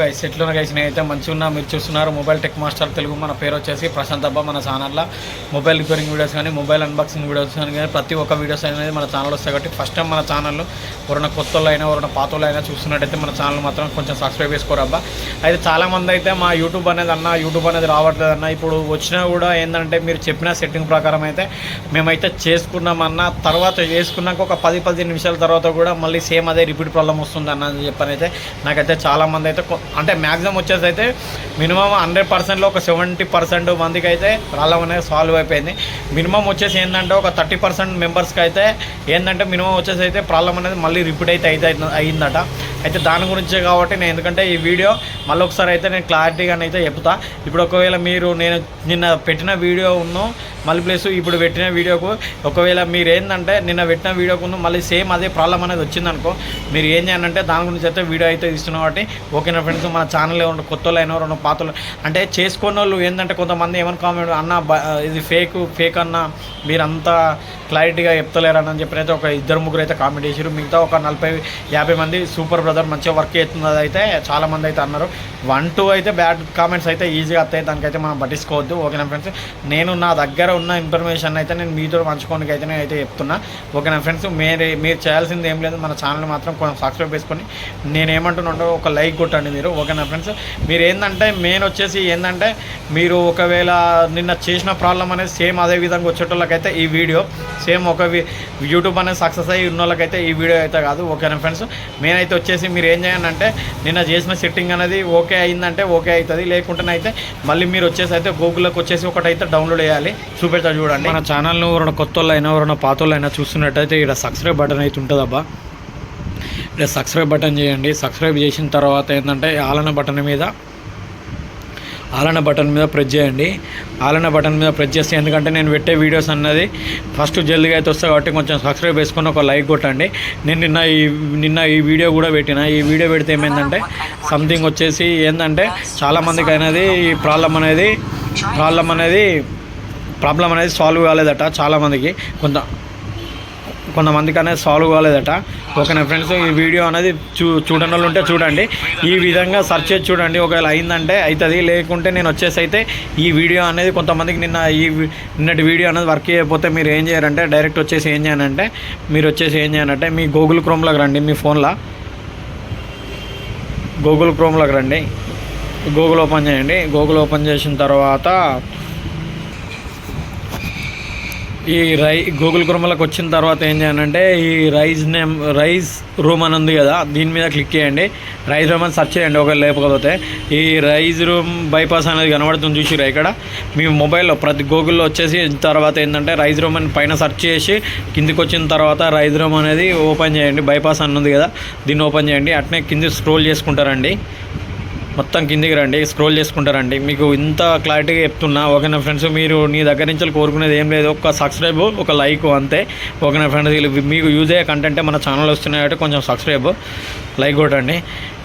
Guys ఎట్లున్న guys నేనైతే మంచిగా ఉన్నా మీరు చూస్తున్నారు మొబైల్ టెక్ మాస్టర్ తెలుగు. మన పేరు వచ్చేసి ప్రశాంత్ అబ్బా మన ఛానల్లో మొబైల్ రిపేరింగ్ వీడియోస్ కానీ మొబైల్ అన్బాక్సింగ్ వీడియోస్ కానీ కానీ ప్రతి ఒక్క వీడియోస్ అనేది మన ఛానల్ వస్తాయి కాబట్టి ఫస్ట్ టైం మన ఛానల్లో ఎవరైనా కొత్త అయినా ఎవరైనా పాత అయినా చూస్తున్నట్టయితే మన ఛానల్ మాత్రం కొంచెం సబ్స్క్రైబ్ చేసుకోరబ్బా అయితే చాలామంది అయితే మా యూట్యూబ్ అనేది అన్న యూట్యూబ్ అనేది రావట్లేదు అన్న ఇప్పుడు వచ్చినా కూడా ఏంటంటే మీరు చెప్పిన సెట్టింగ్ ప్రకారం అయితే మేమైతే చేసుకున్నామన్న తర్వాత చేసుకున్నాక ఒక పది పదిహేను నిమిషాల తర్వాత కూడా మళ్ళీ సేమ్ అదే రిపీట్ ప్రాబ్లం వస్తుంది అన్న అని చెప్పని అయితే నాకైతే చాలామంది అయితే అంటే మ్యాక్సిమం వచ్చేసి అయితే మినిమం హండ్రెడ్ పర్సెంట్లో ఒక సెవెంటీ పర్సెంట్ మందికి అయితే ప్రాబ్లం అనేది సాల్వ్ అయిపోయింది. మినిమం వచ్చేసి ఏంటంటే ఒక థర్టీ పర్సెంట్ మెంబర్స్కి అయితే ఏంటంటే మినిమం వచ్చేసి అయితే ప్రాబ్లం అనేది మళ్ళీ రిపీట్ అయితే అయితే అయిందట. అయితే దాని గురించే కాబట్టి నేను ఎందుకంటే ఈ వీడియో మళ్ళీ ఒకసారి అయితే నేను క్లారిటీగా అయితే చెప్తా. ఇప్పుడు ఒకవేళ మీరు నేను నిన్న పెట్టిన వీడియో ఉన్ను మళ్ళీ ప్లస్ ఇప్పుడు పెట్టిన వీడియోకు ఒకవేళ మీరు ఏంటంటే నిన్న పెట్టిన వీడియోకు మళ్ళీ సేమ్ అదే ప్రాబ్లం అనేది వచ్చిందనుకో మీరు ఏం చేయాలంటే దాని గురించి అయితే వీడియో అయితే ఇస్తున్నాం కాబట్టి ఓకేనా ఫ్రెండ్స్? మన ఛానల్ ఏమన్నా కొత్త వాళ్ళు అయినా రెండు అంటే చేసుకున్న వాళ్ళు ఏంటంటే కొంతమంది ఏమని కామెంట్ అన్న బ- ఇది ఫేక్ ఫేక్ అన్న మీరంతా క్లారిటీగా చెప్తలేరని చెప్పి అయితే ఒక ఇద్దరు ముగ్గురు అయితే కామెంట్ చేశారు మిగతా ఒక నలభై యాభై మంది సూపర్ బ్రదర్ మంచిగా వర్క్ చేస్తున్నది అయితే చాలామంది అయితే అన్నారు. వన్ టూ అయితే బ్యాడ్ కామెంట్స్ అయితే ఈజీగా వస్తాయి దానికైతే మనం పట్టించుకోవద్దు. ఓకేనా ఫ్రెండ్స్? నేను నా దగ్గర ఉన్న ఇన్ఫర్మేషన్ అయితే నేను మీతో పంచుకోనికి అయితే నేను అయితే చెప్తున్నా ఓకేనా ఫ్రెండ్స్ మీరు మీరు చేయాల్సింది ఏం లేదు. మన ఛానల్ మాత్రం కొంచెం సబ్స్క్రైబ్ చేసుకొని నేనేమంటున్నాడో ఒక లైక్ కొట్టండి మీరు. ఓకే నా ఫ్రెండ్స్ మీరు ఏంటంటే మెయిన్ వచ్చేసి ఏంటంటే మీరు ఒకవేళ నిన్న చేసిన ప్రాబ్లం అనేది సేమ్ అదే విధంగా వచ్చేటోళ్ళకైతే ఈ వీడియో సేమ్ ఒక యూట్యూబ్ అనేది సక్సెస్ అయ్యి ఉన్న వాళ్ళకైతే ఈ వీడియో అయితే కాదు. ఓకేనా ఫ్రెండ్స్ నేనైతే వచ్చేసి మీరు ఏం చేయాలంటే నిన్న చేసిన సెట్టింగ్ అనేది ఓకే అయిందంటే ఓకే అవుతుంది. లేకుంటేనైతే మళ్ళీ మీరు వచ్చేసి అయితే గూగుల్లోకి వచ్చేసి ఒకటైతే డౌన్లోడ్ చేయాలి. చూపెడతా చూడండి. మన ఛానల్ను ఎవరైనా కొత్త వాళ్ళు అయినా ఎవరైనా పాత వాళ్ళు అయినా చూస్తున్నట్టయితే ఇక్కడ సబ్స్క్రైబ్ బటన్ అయితే ఉంటుందబ్బా. ఇక్కడ సబ్స్క్రైబ్ బటన్ చేయండి. సబ్స్క్రైబ్ చేసిన తర్వాత ఏంటంటే ఆలన బటన్ మీద ఆలన బటన్ మీద ప్రెస్ చేయండి. ఆలన బటన్ మీద ప్రెస్ చేస్తే ఎందుకంటే నేను పెట్టే వీడియోస్ అన్నది ఫస్ట్ జల్దిగా అయితే వస్తాయి కాబట్టి కొంచెం సబ్స్క్రైబ్ చేసుకొని ఒక లైక్ కొట్టండి. నేను నిన్న ఈ నిన్న ఈ వీడియో కూడా పెట్టిన. ఈ వీడియో పెడితే ఏమైందంటే సంథింగ్ వచ్చేసి ఏంటంటే చాలామందికి అనేది ఈ ప్రాబ్లం అనేది ప్రాబ్లం అనేది ప్రాబ్లం అనేది సాల్వ్ కాలేదట చాలామందికి కొంత కొంతమందికి అనేది సాల్వ్ కాలేదట. ఓకేనా ఫ్రెండ్స్ ఈ వీడియో అనేది చూ చూడని వాళ్ళు ఉంటే చూడండి. ఈ విధంగా సెర్చ్ చేసి చూడండి. ఒకవేళ అయిందంటే అవుతుంది లేకుంటే నేను వచ్చేసి అయితే ఈ వీడియో అనేది కొంతమందికి నిన్న ఈ నిన్నటి వీడియో అనేది వర్క్ చేయకపోతే మీరు ఏం చేయాలంటే డైరెక్ట్ వచ్చేసి ఏం చేయాలంటే మీరు వచ్చేసి ఏం చేయాలంటే మీ గూగుల్ క్రోమ్లోకి రండి. మీ ఫోన్లో గూగుల్ క్రోమ్లోకి రండి. గూగుల్ ఓపెన్ చేయండి. గూగుల్ ఓపెన్ చేసిన తర్వాత ఈ రై గూగుల్ క్రోమ్లోకి వచ్చిన తర్వాత ఏం చేయాలంటే ఈ రైజ్ నేమ్ రైజ్ రూమ్ అని ఉంది కదా దీని మీద క్లిక్ చేయండి. రైజ్ రూమ్ అని సెర్చ్ చేయండి ఒకవేళ లేకపోతే. ఈ రైజ్ రూమ్ బైపాస్ అనేది కనబడుతుంది చూసిరా ఇక్కడ? మీ మొబైల్లో ప్రతి గూగుల్లో వచ్చేసి తర్వాత ఏంటంటే రైజ్ రూమ్ అని పైన సెర్చ్ చేసి కిందికి వచ్చిన తర్వాత రైజ్ రూమ్ అనేది ఓపెన్ చేయండి. బైపాస్ అని ఉంది కదా దీన్ని ఓపెన్ చేయండి. అట్నే కింది స్క్రోల్ చేసుకుంటారండి. మొత్తం కిందికి రండి స్క్రోల్ చేసుకుంటారండి మీకు ఇంత క్లారిటీగా చెప్తున్నా. ఓకేనా ఫ్రెండ్స్? మీరు నీ దగ్గర నుంచి కోరుకునేది ఏం లేదు. ఒక సబ్స్క్రైబ్ ఒక లైక్ అంతే. ఓకేనా ఫ్రెండ్స్? మీకు యూజ్ అయ్యే కంటెంటే మన ఛానల్ వస్తున్నాయి కాబట్టి కొంచెం సబ్స్క్రైబ్ లైక్ కొట్టండి.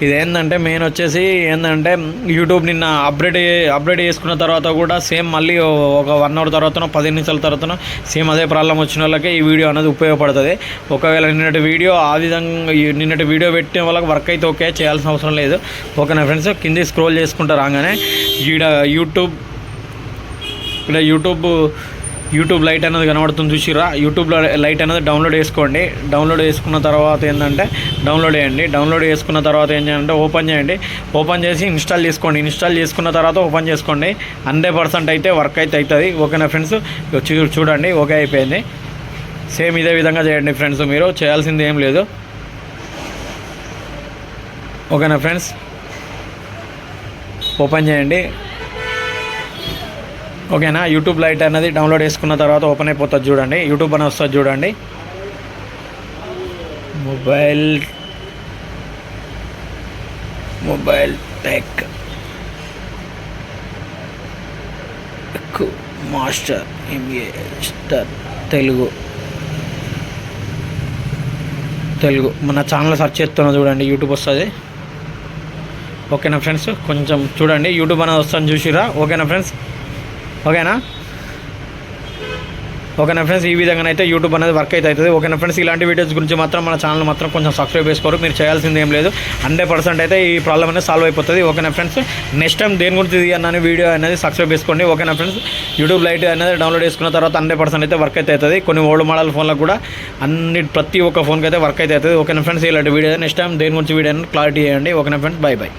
ఇది ఏంటంటే మెయిన్ వచ్చేసి ఏంటంటే యూట్యూబ్ నిన్న అప్డేట్ అప్డేట్ చేసుకున్న తర్వాత కూడా సేమ్ మళ్ళీ ఒక వన్ అవర్ తర్వాతనో పది నిమిషాల తర్వాతనో సేమ్ అదే ప్రాబ్లం వచ్చిన వాళ్ళకి ఈ వీడియో అనేది ఉపయోగపడుతుంది. ఒకవేళ నిన్నటి వీడియో ఆ విధంగా నిన్నటి వీడియో పెట్టిన వాళ్ళకి వర్క్ అయితే ఓకే చేయాల్సిన అవసరం లేదు. ఓకేనా ఫ్రెండ్స్ కింది స్క్రోల్ చేసుకుంటా రాగానే ఈడ యూట్యూబ్ ఇక్కడ యూట్యూబ్ యూట్యూబ్ లైట్ అనేది కనబడుతుంది చూసిరా యూట్యూబ్లో లైట్ అనేది డౌన్లోడ్ చేసుకోండి. డౌన్లోడ్ చేసుకున్న తర్వాత ఏంటంటే డౌన్లోడ్ చేయండి. డౌన్లోడ్ చేసుకున్న తర్వాత ఏం చేయాలంటే ఓపెన్ చేయండి. ఓపెన్ చేసి ఇన్స్టాల్ చేసుకోండి. ఇన్స్టాల్ చేసుకున్న తర్వాత ఓపెన్ చేసుకోండి. హండ్రెడ్ పర్సెంట్ అయితే వర్క్ అయితే అవుతుంది. ఓకేనా ఫ్రెండ్స్? చూ- చూడండి. ఓకే అయిపోయింది. సేమ్ ఇదే విధంగా చేయండి ఫ్రెండ్స్ మీరు. చేయాల్సింది ఏం లేదు. ఓకేనా ఫ్రెండ్స్? ఓపెన్ చేయండి. ఓకేనా? యూట్యూబ్ లైట్ అనేది డౌన్లోడ్ చేసుకున్న తర్వాత ఓపెన్ అయిపోతుంది చూడండి. యూట్యూబ్ అని వస్తుంది చూడండి. Mobile mobile tech master M A star Telugu Telugu. మన ఛానల్ సెర్చ్ చేస్తున్నా చూడండి యూట్యూబ్ వస్తుంది. ఓకేనా ఫ్రెండ్స్? కొంచెం చూడండి యూట్యూబ్ అనేది వస్తుంది చూసిరా ఓకేనా ఫ్రెండ్స్? ఓకేనా? ఓకేనా ఫ్రెండ్స్ ఈ విధంగా అయితే యూట్యూబ్ అనేది వర్క్ అయితే అవుతుంది. ఓకేనా ఫ్రెండ్స్ ఇలాంటి వీడియోస్ గురించి మాత్రం మన ఛానల్ మాత్రం కొంచెం సబ్స్క్రైబ్ చేసుకోరు. మీరు చేయాల్సింది ఏం లేదు. హండ్రెడ్ పర్సెంట్ అయితే ఈ ప్రాబ్లం అనేది సాల్వ్ అయిపోతుంది. ఓకేనా ఫ్రెండ్స్ నెక్స్ట్ టైం దేని గురించి తీయాలని వీడియో అనేది సబ్స్క్రైబ్ చేసుకోండి. ఓకేనా ఫ్రెండ్స్ యూట్యూబ్ లైట్ అనేది డౌన్లోడ్ చేసుకున్న తర్వాత హండ్రెడ్ పర్సెంట్ అయితే వర్క్ అయితే అవుతుంది. కొన్ని ఓల్డ్ మోడల్ ఫోన్లకు కూడా అన్ని ప్రతి ఒక్క ఫోన్కి అయితే వర్క్ అయితే అవుతుంది. ఓకేనా ఫ్రెండ్స్ ఇలాంటి వీడియో నెక్స్ట్ టైం దేని గురించి వీడియో అనేది క్లారిటీ చేయండి. ఓకేనా ఫ్రెండ్స్ బై బై